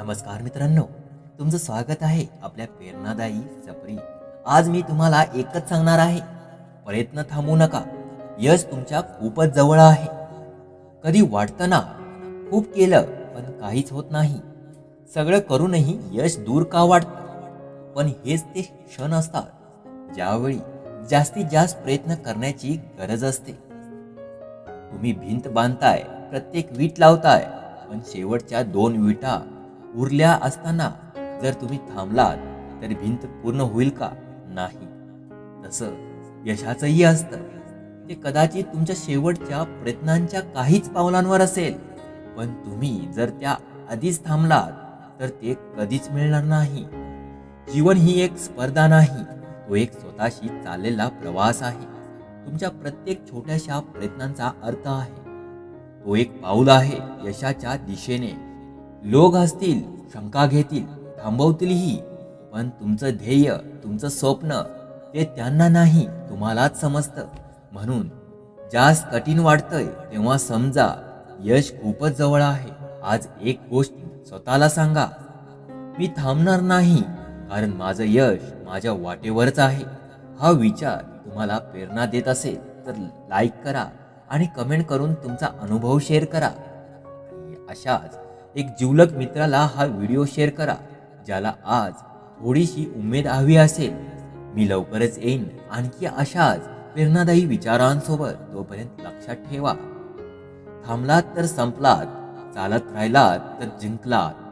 नमस्कार मित्रांनो तुमचं स्वागत आहे आपल्या प्रेरणादायी सपरी आज मी तुम्हाला एकच सांगणार आहे प्रयत्न थांबू नका. यश तुमच्या खूपच जवळ आहे. कधी वाटतं ना खूप केलं पण काहीच होत नाही. सगळं करूनही यश दूर का वाटतं? पण हेच ते क्षण असतात ज्यावेळी जास्तीत जास्त प्रयत्न करण्याची गरज असते. तुम्ही भिंत बांधताय प्रत्येक वीट लावताय पण शेवटच्या दोन विटा उरल्या असताना जर तुम्ही थांबलात तर भिंत पूर्ण होईल का? नाही. तसं यशाचंही असतं. ते कदाचित तुमच्या शेवटच्या प्रयत्नांच्या काहीच पावलांवर असेल. पण तुम्ही जर त्या आधीच थांबलात तर ते कधीच मिळणार नाही. जीवन ही एक स्पर्धा नाही. तो एक स्वतःशी चाललेला प्रवास आहे. तुमच्या प्रत्येक छोट्याशा प्रयत्नांचा अर्थ आहे. तो एक पाऊल आहे यशाच्या दिशेने. लोक असतील शंका घेतील थांबवतीलही. पण तुमचं ध्येय तुमचं स्वप्न ते त्यांना नाही तुम्हालाच समजतं. म्हणून जास्त कठीण वाटतंय तेव्हा समजा यश खूपच जवळ आहे. आज एक गोष्ट स्वतःला सांगा. मी थांबणार नाही कारण माझं यश माझ्या वाटेवरच आहे. हा विचार तुम्हाला प्रेरणा देत असेल तर लाईक करा आणि कमेंट करून तुमचा अनुभव शेअर करा. अशाच एक जिवलग मित्राला हा व्हिडिओ शेअर करा ज्याला आज थोडीशी उमेद हवी असेल. मी लवकरच येईन. आणखी अशाच प्रेरणादायी विचारांसोबत तोपर्यंत लक्षात ठेवा. थांबलात तर संपलात चालत राहिलात तर जिंकलात.